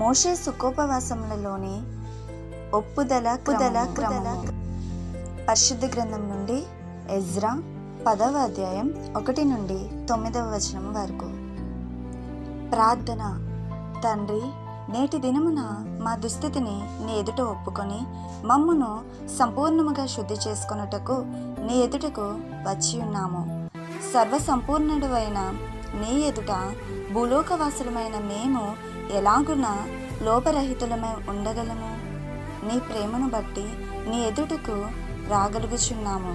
మోషే సుఖోపవాసములలోని ఒప్పుదల కుదల క్రమము. పరిశుద్ధ గ్రంథం నుండి ఎజ్రా పదవ అధ్యాయం ఒకటి నుండి తొమ్మిదవ వచనం వరకు. ప్రార్థన. తండ్రి నేటి దినమున మా దుస్థితిని నీ ఎదుట ఒప్పుకొని మమ్మును సంపూర్ణముగా శుద్ధి చేసుకొనుటకు నీ ఎదుటకు వచ్చి ఉన్నాము. సర్వసంపూర్ణుడైన నీ ఎదుట భూలోకవాసులమైన మేము ఎలాగున లోపరహితులమై ఉండగలము. నీ ప్రేమను బట్టి నీ ఎదుటకు రాగలుగుచున్నాము.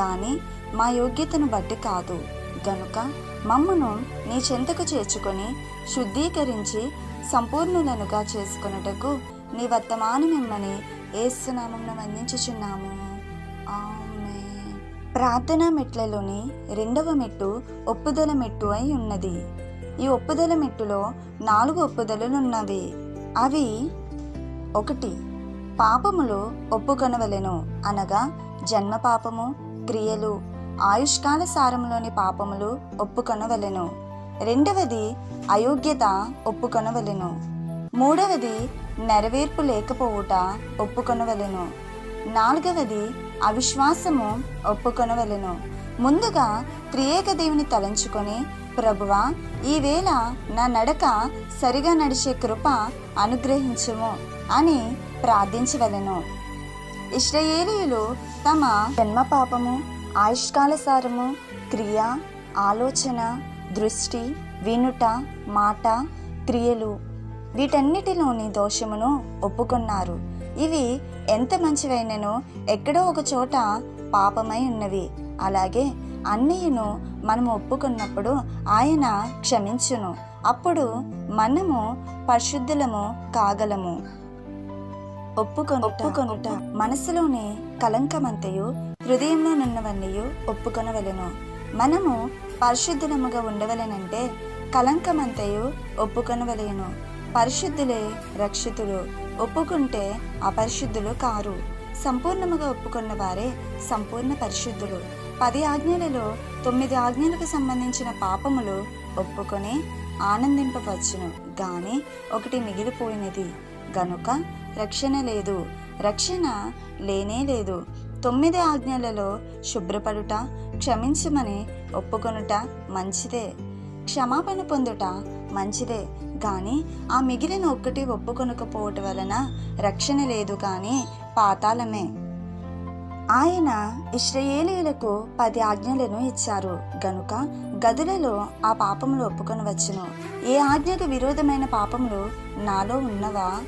గాని మా యోగ్యతను బట్టి కాదు. గనుక మమ్మను నీ చెంతకు చేర్చుకొని శుద్ధీకరించి సంపూర్ణులనుగా చేసుకొనుటకు నీ వర్తమానమిమ్మని ఏసునామంను వందించుచున్నాము. ఆమె ప్రార్థనా మెట్లలోని రెండవ మెట్టు ఒప్పుదల మెట్టు అయి ఉన్నది. ఈ ఒప్పుదల మెట్టులో నాలుగు ఒప్పుదలలున్నవి. అవి ఒకటి పాపములు ఒప్పుకొనవలెను అనగా జన్మ పాపము క్రియలు ఆయుష్కాల సారములోని పాపములు ఒప్పుకొనవలెను. రెండవది అయోగ్యత ఒప్పుకొనవలెను. మూడవది నెరవేర్పు లేకపోవుట ఒప్పుకొనవలెను. నాలుగవది అవిశ్వాసము ఒప్పుకొనవలెను ముందుగా త్రియేక దేవుని తలంచుకొని ప్రభువా ఈవేళ నా నడక సరిగా నడిచే కృప అనుగ్రహించుము అని ప్రార్థించవలెను ఇస్రాయేలీయులు తమ జన్మ పాపము ఆయుష్కాల సారము క్రియ ఆలోచన దృష్టి వినుట మాట క్రియలు వీటన్నిటిలోని దోషమును ఒప్పుకున్నారు. ఇవి ఎంత మంచివైనను ఎక్కడో ఒక చోట పాపమై ఉన్నవి. అలాగే అన్నయ్యను మనము ఒప్పుకున్నప్పుడు ఆయన క్షమించును. అప్పుడు మనము పరిశుద్ధులము కాగలము. ఒప్పుకొనుట ఒప్పుకొనుట. మనసులోని కలంకమంతయు హృదయంలోనున్నవన్నీయు ఒప్పుకొనవలెను. మనము పరిశుద్ధులముగా ఉండవలెనంటే కలంకమంతయు ఒప్పుకొనవలెను. పరిశుద్ధులే రక్షితులు. ఒప్పుకుంటే అపరిశుద్ధులు కారు. సంపూర్ణముగా ఒప్పుకున్న వారే సంపూర్ణ పరిశుద్ధులు. పది ఆజ్ఞలలో తొమ్మిది ఆజ్ఞలకు సంబంధించిన పాపములు ఒప్పుకొని ఆనందింపవచ్చును. గాని ఒకటి మిగిలిపోయినది. గనుక రక్షణ లేదు. రక్షణ లేనే లేదు. తొమ్మిది ఆజ్ఞలలో శుభ్రపడుట క్షమించమని ఒప్పుకొనుట మంచిదే. క్షమాపణ పొందుట మంచిదే. కానీ ఆ మిగిలిన ఒక్కటి ఒప్పుకొనకపోవటం వలన రక్షణ లేదు కానీ పాతాళమే. ఆయన ఇస్రాయేలీయులకు పది ఆజ్ఞలను ఇచ్చారు. గనుక గదులలో ఆ పాపములు ఒప్పుకొని వచ్చును. ఏ ఆజ్ఞకు విరోధమైన పాపములు నాలో ఉన్నవా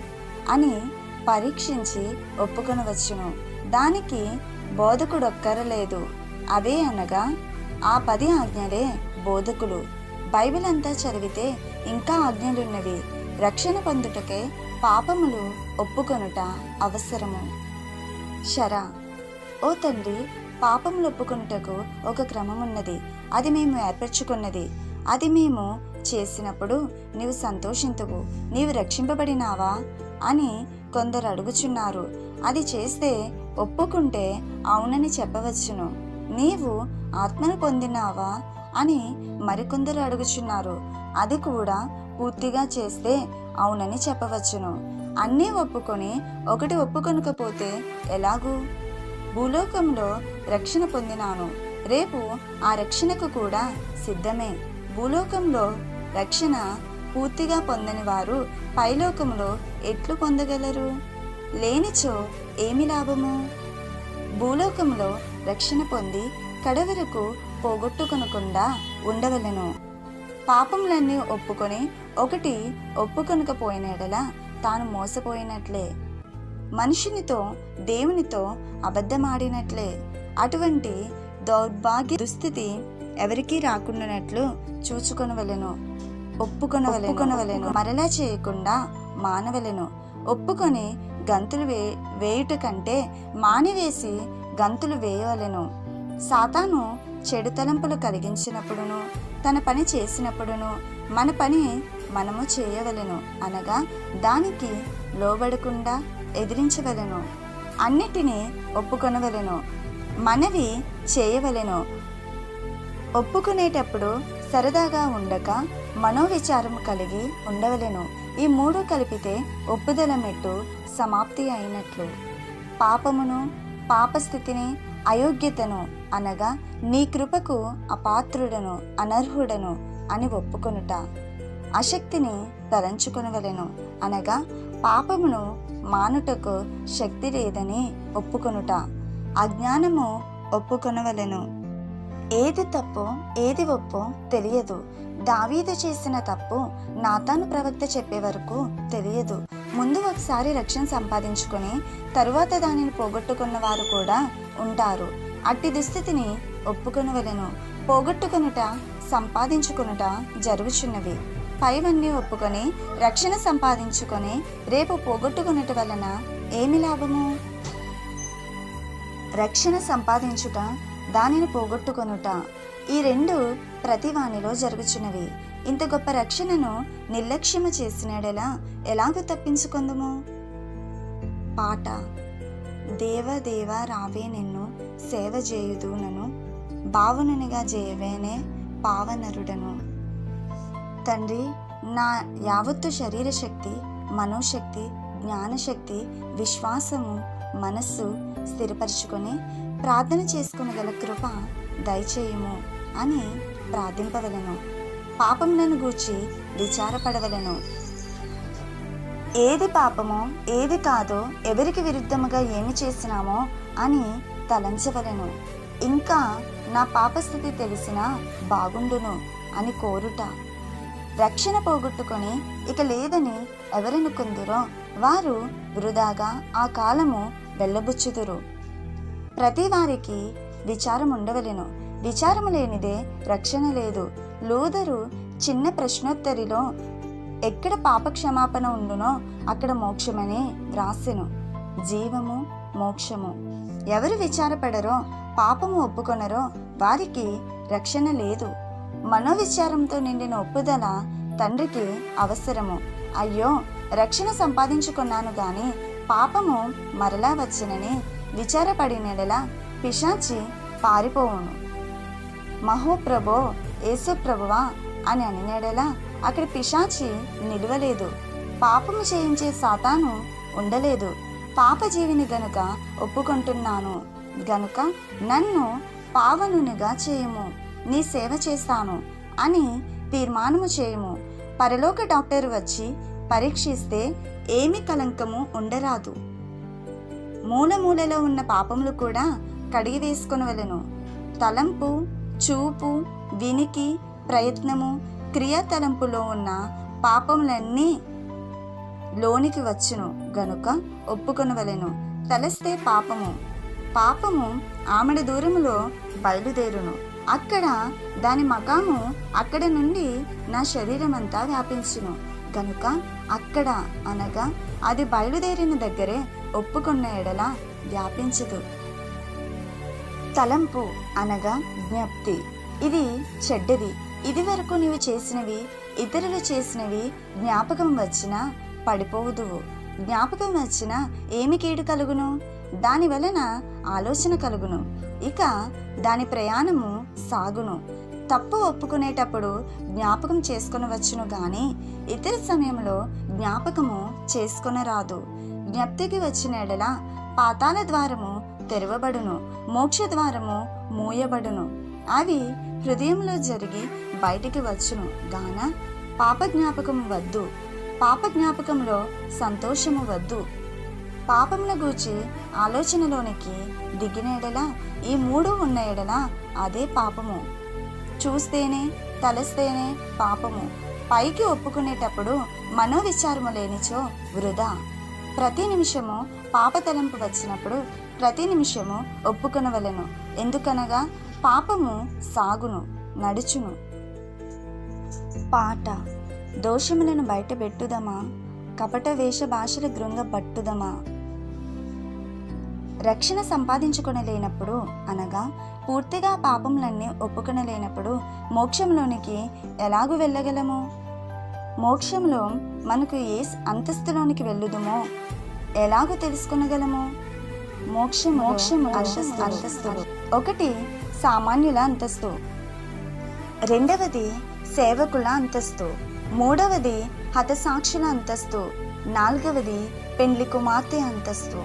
అని పరీక్షించి ఒప్పుకొని వచ్చును. దానికి బోధకుడొక్కరలేదు. అవే అనగా ఆ పది ఆజ్ఞలే బోధకులు. బైబిల్ అంతా చదివితే ఇంకా ఆజ్ఞలున్నవి. రక్షణ పొందుటకే పాపములు ఒప్పుకొనుట అవసరము. శరా ఓ తండ్రి పాపములు ఒప్పుకొనుటకు ఒక క్రమమున్నది. అది మేము ఏర్పరచుకున్నది. అది మేము చేసినప్పుడు నీవు సంతోషింతువు. నీవు రక్షింపబడినావా అని కొందరు అడుగుచున్నారు. అది చేస్తే ఒప్పుకుంటే అవునని చెప్పవచ్చును. నీవు ఆత్మను పొందినావా? అని మరికొందరు అడుగుచున్నారు. అది కూడా పూర్తిగా చేస్తే అవునని చెప్పవచ్చును. అన్నీ ఒప్పుకొని ఒకటి ఒప్పుకొనకపోతే ఎలాగూ? భూలోకంలో రక్షణ పొందినాను. రేపు ఆ రక్షణకు కూడా సిద్ధమే. భూలోకంలో రక్షణ పూర్తిగా పొందని వారు పైలోకంలో ఎట్లు పొందగలరు? లేనిచో ఏమి లాభము? భూలోకంలో రక్షణ పొంది కడవరకు పోగొట్టుకొనకుండా ఉండవలెను. పాపములన్నీ ఒప్పుకొని ఒకటి ఒప్పుకొనకపోయిన ఎడల తాను మోసపోయినట్లే. మనుషునితో దేవునితో అబద్ధమాడినట్లే. అటువంటి దౌర్భాగ్య దుస్థితి ఎవరికీ రాకుండానట్లు చూచుకొనవలెను. ఒప్పుకొనవలెను. మరలా చేయకుండా మానవలెను. ఒప్పుకొని గంతులు వే వేయుట కంటే మానివేసి గంతులు వేయవలెను. సాతాను చెడు తలంపులు కలిగించినప్పుడును తన పని చేసినప్పుడును మన పని మనము చేయవలెను అనగా దానికి లోబడకుండా ఎదిరించవలెను అన్నిటినీ ఒప్పుకొనవలెను మనవి చేయవలెను. ఒప్పుకునేటప్పుడు సరదాగా ఉండక మనోవిచారం కలిగి ఉండవలెను. ఈ మూడు కలిపితే ఒప్పుదల మెట్టు సమాప్తి అయినట్లు. పాపమును పాపస్థితిని అయోగ్యతను అనగా నీ కృపకు అపాత్రుడను అనర్హుడను అని ఒప్పుకొనుట. అశక్తిని తలంచుకొనగలను అనగా పాపమును మానుటకు శక్తి లేదని ఒప్పుకొనుట. అజ్ఞానము ఒప్పుకొనవలెను. ఏది తప్పు ఏది ఒప్పో తెలియదు. దావీదు చేసిన తప్పు నాతాను ప్రవక్త చెప్పే వరకు తెలియదు. ముందు ఒకసారి రక్షణ సంపాదించుకొని తరువాత దానిని పోగొట్టుకున్న వారు కూడా ఉంటారు. అట్టి దుస్థితిని ఒప్పుకొనవలెను పోగొట్టుకొనుట సంపాదించుకొనుట జరుగుచున్నవి పైవన్నీ ఒప్పుకొని రక్షణ సంపాదించుకొని రేపు పోగొట్టుకున్నట వలన ఏమి లాభము? రక్షణ సంపాదించుట దానిని పోగొట్టుకొనుట ఈ రెండు ప్రతివానిలో జరుగుచున్నవి. ఇంత గొప్ప రక్షణను నిర్లక్ష్యము చేసినడెలా ఎలాగ తప్పించుకుందుము? పాట దేవ దేవ రావే నిన్ను సేవ చేయుదునను భావనునిగా చేయవేనే పావనరుడను. తండ్రి నా యావత్తు శరీర శక్తి మనోశక్తి జ్ఞానశక్తి విశ్వాసము మనస్సు స్థిరపరచుకొని ప్రార్థన చేసుకుని గల కృప దయచేయుము అని ప్రార్థింపవలను. పాపములను గూర్చి విచారపడవలను. ఏది పాపమో ఏది కాదో ఎవరికి విరుద్ధముగా ఏమి చేసినామో అని తలంచవలను. ఇంకా నా పాపస్థితి తెలిసినా బాగుండును అని కోరుట. రక్షణ పోగొట్టుకొని ఇక లేదని ఎవరనుకుందురో వారు వృధాగా ఆ కాలము వెళ్ళబుచ్చుదురు. ప్రతి వారికి విచారం ఉండవలెను విచారము లేనిదే రక్షణ లేదు. లూదరు చిన్న ప్రశ్నోత్తరిలో ఎక్కడ పాప క్షమాపణ ఉండునో అక్కడ మోక్షమని వ్రాసెను జీవము మోక్షము. ఎవరు విచారపడరో పాపము ఒప్పుకొనరో వారికి రక్షణ లేదు. మనోవిచారంతో నిండిన ఒప్పుదల తండ్రికి అవసరము. అయ్యో రక్షణ సంపాదించుకున్నాను గాని పాపము మరలా వచ్చినని విచారపడినడలా పిశాచి పారిపోవును. మహోప్రభో యేసు ప్రభువా అని అనినడలా అక్కడ పిశాచి నిలవలేదు. పాపము చేయించే సాతాను ఉండలేదు. పాపజీవిని గనుక ఒప్పుకుంటున్నాను గనుక నన్ను పావనునిగా చేయము నీ సేవ చేస్తాను అని తీర్మానము చేయము. పరలోక డాక్టర్ వచ్చి పరీక్షిస్తే ఏమి కలంకము ఉండరాదు. మూలమూలలో ఉన్న పాపములు కూడా కడిగి వేసుకొనవలెను. తలంపు చూపు వినికి ప్రయత్నము క్రియా తలంపులో ఉన్న పాపములన్నీ లోనికి వచ్చును గనుక ఒప్పుకొనవలెను. తలస్తే పాపము. పాపము ఆమెడ దూరములో బయలుదేరును. అక్కడ దాని మకాము అక్కడ నుండి నా శరీరమంతా వ్యాపించును. కనుక అక్కడ అనగా అది బయలుదేరిన దగ్గరే ఒప్పుకున్న ఎడల వ్యాపించదు. తలంపు అనగా జ్ఞప్తి. ఇది చెడ్డది. ఇది వరకు నీవు చేసినవి ఇతరులు చేసినవి జ్ఞాపకం వచ్చినా పడిపోదువు. జ్ఞాపకం వచ్చినా ఏమి కీడు కలుగును? దాని వలన ఆలోచన కలుగును. ఇక దాని ప్రయాణము సాగును. తప్పు ఒప్పుకునేటప్పుడు జ్ఞాపకం చేసుకొనవచ్చును కానీ ఇతర సమయంలో జ్ఞాపకము చేసుకొనరాదు. జ్ఞప్తికి వచ్చిన ఎడల పాతాల ద్వారము తెరవబడును. మోక్ష ద్వారము మూయబడును. అవి హృదయంలో జరిగి బయటికి వచ్చును. గాన పాప జ్ఞాపకం వద్దు. పాప జ్ఞాపకంలో సంతోషము వద్దు. పాపముల గూర్చి ఆలోచనలోనికి దిగిన ఎడల ఈ మూడు ఉన్న ఎడల అదే పాపము. చూస్తేనే తలస్తేనే పాపము. పైకి ఒప్పుకునేటప్పుడు మనోవిచారము లేనిచో వృధా. ప్రతి నిమిషము పాప తలంపు వచ్చినప్పుడు ప్రతి నిమిషము ఒప్పుకొనవలెను. ఎందుకనగా పాపము సాగును నడుచును. పాట. దోషములను బయటపెట్టుదమా? కపట వేష భాషల గృంగ పట్టుదమా? రక్షణ సంపాదించుకొనలేనప్పుడు అనగా పూర్తిగా పాపములన్నీ ఒప్పుకొనలేనప్పుడు మోక్షంలోనికి ఎలాగూ వెళ్ళగలము? మోక్షంలో మనకు ఏ అంతస్తులోనికి వెళ్ళుదుమో? ఎలాగో తెలుసుకొనగలము? మోక్షం మోక్షము అంతస్తు. ఒకటి సామాన్యుల అంతస్తు. రెండవది సేవకుల అంతస్తు. మూడవది హతసాక్షుల అంతస్తు. నాలుగవది పెండ్లి కుమార్తె అంతస్తు.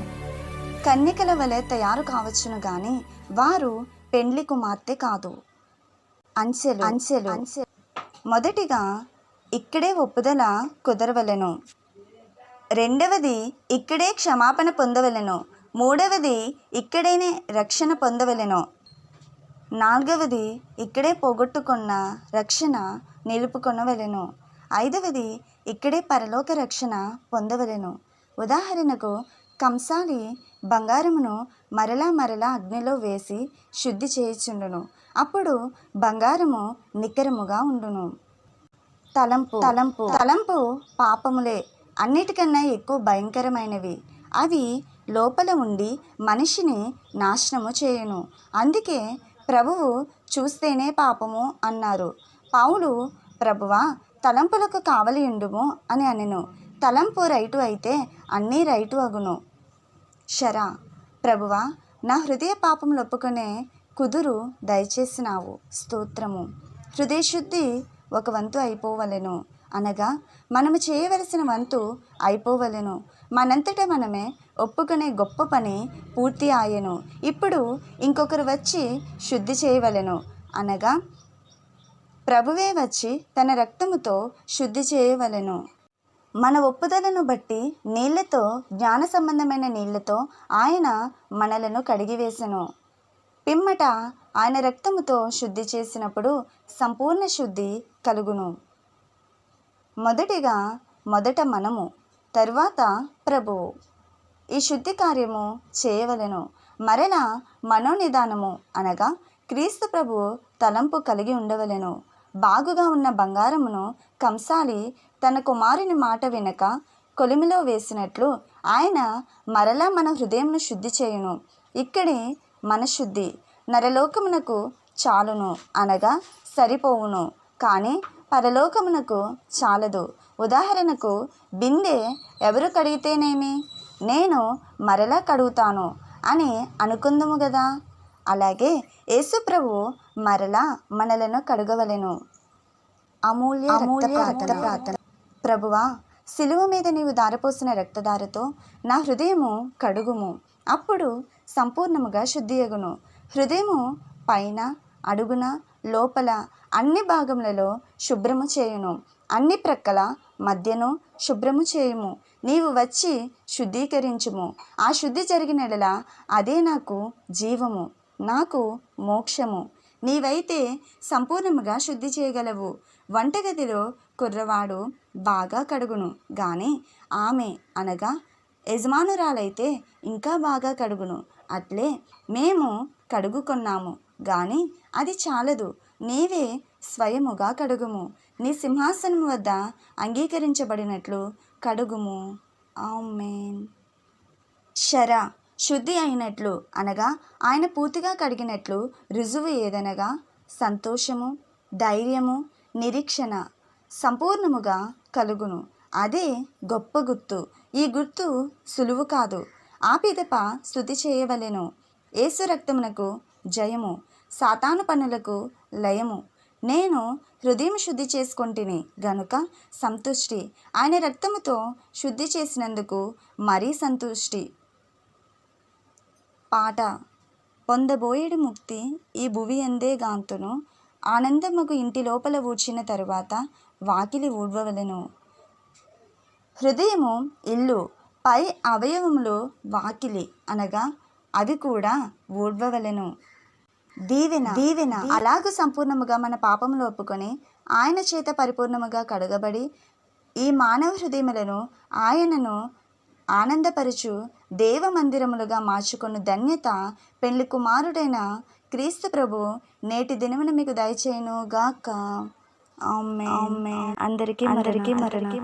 కన్యకల వలె తయారు కావచ్చును గాని వారు పెండ్లి కుమార్తె కాదు. అంచెలు అంచెలు. అంచెలు మొదటిగా ఇక్కడే ఒప్పుదల కుదరవలెను. రెండవది ఇక్కడే క్షమాపణ పొందవలెను. మూడవది ఇక్కడేనే రక్షణ పొందవలెను. నాలుగవది ఇక్కడే పోగొట్టుకున్న రక్షణ నిలుపుకొనవలెను ఐదవది ఇక్కడే పరలోక రక్షణ పొందవలెను. ఉదాహరణకు కంసాలి బంగారమును మరలా మరలా అగ్నిలో వేసి శుద్ధి చేయుచుండును. అప్పుడు బంగారము నిక్కరముగా ఉండును. తలంపు. తలంపు. తలంపు పాపములే. అన్నిటికన్నా ఎక్కువ భయంకరమైనవి. అవి లోపల ఉండి మనిషిని నాశనము చేయను. అందుకే ప్రభువు చూస్తేనే పాపము అన్నారు. పావులు ప్రభువా తలంపులకు కావలి ఉండుము అని అనెను. తలంపు రైటు అయితే అన్నీ రైటు అగును. శరా ప్రభువా నా హృదయ పాపం ఒప్పుకునే కుదురు దయచేసినావు. స్తోత్రము. హృదయశుద్ధి ఒక వంతు అయిపోవలెను. అనగా మనము చేయవలసిన వంతు అయిపోవలెను. మనంతట మనమే ఒప్పుకునే గొప్ప పని పూర్తి ఆయను. ఇప్పుడు ఇంకొకరు వచ్చి శుద్ధి చేయవలెను. అనగా ప్రభువే వచ్చి తన రక్తముతో శుద్ధి చేయవలెను. మన ఒప్పుదలను బట్టి నీళ్ళతో జ్ఞాన సంబంధమైన నీళ్ళతో ఆయన మనలను కడిగివేశను పిమ్మట ఆయన రక్తముతో శుద్ధి చేసినప్పుడు సంపూర్ణ శుద్ధి కలుగును. మొదటిగా మొదట మనము తరువాత ప్రభువు. ఈ శుద్ధి కార్యము చేయవలెను. మరలా? మనోనిదానము అనగా క్రీస్తు ప్రభు తలంపు కలిగి ఉండవలెను. బాగుగా ఉన్న బంగారమును కంసాలి తన కుమారుని మాట వినక కొలిమిలో వేసినట్లు ఆయన మరలా మన హృదయంను శుద్ధి చేయును. ఇక్కడే మన శుద్ధి నరలోకమునకు చాలును అనగా సరిపోవును. కానీ పరలోకమునకు చాలదు. ఉదాహరణకు బిందె ఎవరు కడిగితేనేమి? నేను మరలా కడుగుతాను అని అనుకుందాము కదా అలాగే యేసు ప్రభు మరలా మనలను కడుగవలెను. అమూల్య అమూల్య రక్త ప్రార్థన. ప్రభువా సిలువ మీద నీవు దారపోసిన రక్తధారతో నా హృదయము కడుగుము. అప్పుడు సంపూర్ణముగా శుద్ధియగును. హృదయము పైన అడుగున లోపల అన్ని భాగములలో శుభ్రము చేయును. అన్ని ప్రక్కల మధ్యను శుభ్రము చేయుము. నీవు వచ్చి శుద్ధీకరించుము. ఆ శుద్ధి జరిగినడల అదే నాకు జీవము నాకు మోక్షము. నీవైతే సంపూర్ణముగా శుద్ధి చేయగలవు. వంటగదిలో కుర్రవాడు బాగా కడుగును. కానీ ఆమె అనగా యజమానురాలైతే ఇంకా బాగా కడుగును. అట్లే మేము కడుగుకున్నాము. కానీ అది చాలదు. నీవే స్వయముగా కడుగుము. నీ సింహాసనం వద్ద అంగీకరించబడినట్లు కడుగుము. ఆమెన్. శర శుద్ధి అయినట్లు అనగా ఆయన పూర్తిగా కడిగినట్లు రుజువు ఏదనగా సంతోషము ధైర్యము నిరీక్షణ సంపూర్ణముగా కలుగును. అదే గొప్ప గుర్తు. ఈ గుర్తు సులువు కాదు. ఆ పిదప స్థుతి చేయవలెను. ఏసు రక్తమునకు జయము. సాతాను పనులకు లయము. నేను హృదయం శుద్ధి చేసుకొంటిని గనుక సంతుష్టి. ఆయన రక్తముతో శుద్ధి చేసినందుకు మరీ సంతుష్టి. పాట. పొందబోయేడు ముక్తి ఈ భువి అందే గాంతును. ఆనందముకు ఇంటి లోపల ఊడ్చిన తరువాత వాకిలి ఊడ్వవలెను. హృదయము ఇల్లు పై అవయవములు వాకిలి అనగా అవి కూడా ఊడ్వవలెను. దీవెన దీవెన. అలాగూ సంపూర్ణముగా మన పాపములు ఒప్పుకొని ఆయన చేత పరిపూర్ణముగా కడగబడి ఈ మానవ హృదయములను ఆయనను ఆనందపరచు దేవ మందిరములుగా మార్చుకున్న ధన్యత పెళ్ళి కుమారుడైన క్రీస్తు ప్రభు నేటి దినమున మీకు దయచేయును గాక అందరికీ అందరికీ మరణి